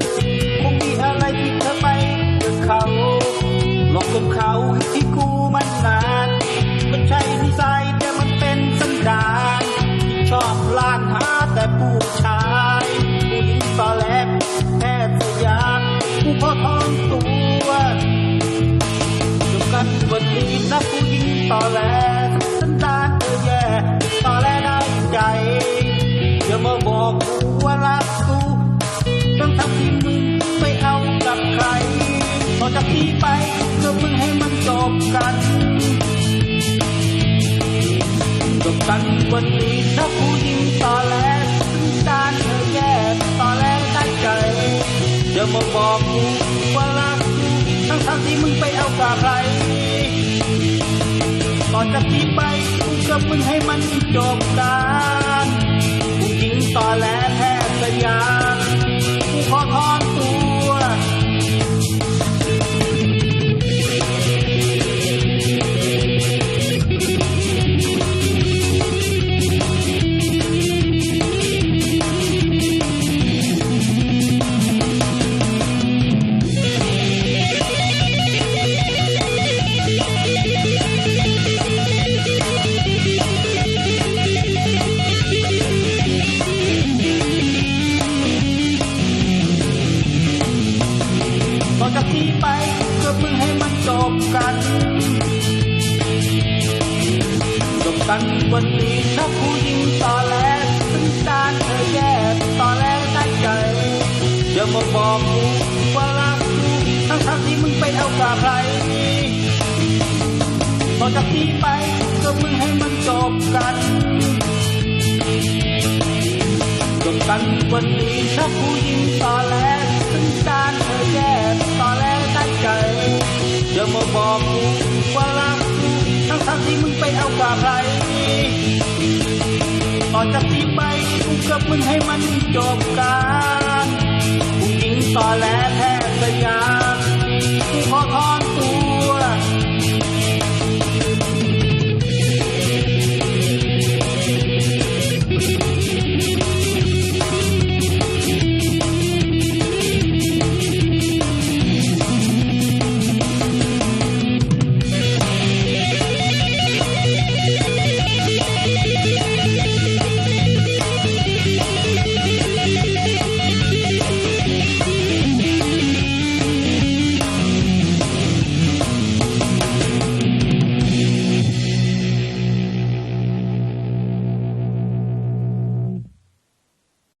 Thank you. ที่ไปก็เพิ่งให้มันจบกันจบกันวันนี้ถ้ผู้หญิงตอแหลตาเธอแย่ตอแหลตั้งใจเะมาบอกกูว่ารักกูงทั้งที่มึงไปเอากัใครก่อนจากนี้ไปกูจะมึงให้มันจบกัน ต่อจากนี้ไปก็มึงให้มันจบกันจบกันวันนี้ถ้าผู้หญิงตอแหลถึงกาเธอแย่ตอแหลได้ใจอย่ามาบอกกูว่ารักกูทั้งทั้งที่มึงไปเอากับใครต่อจากนี้ไปก็มึงให้มันจบกันจบกันวันนี้ถ้าผู้หญิงตอแหลถึงกาเธอแย่ ต่อจากนี้ไปกูกับมึงให้มันจบกันผู้หญิงต่อแล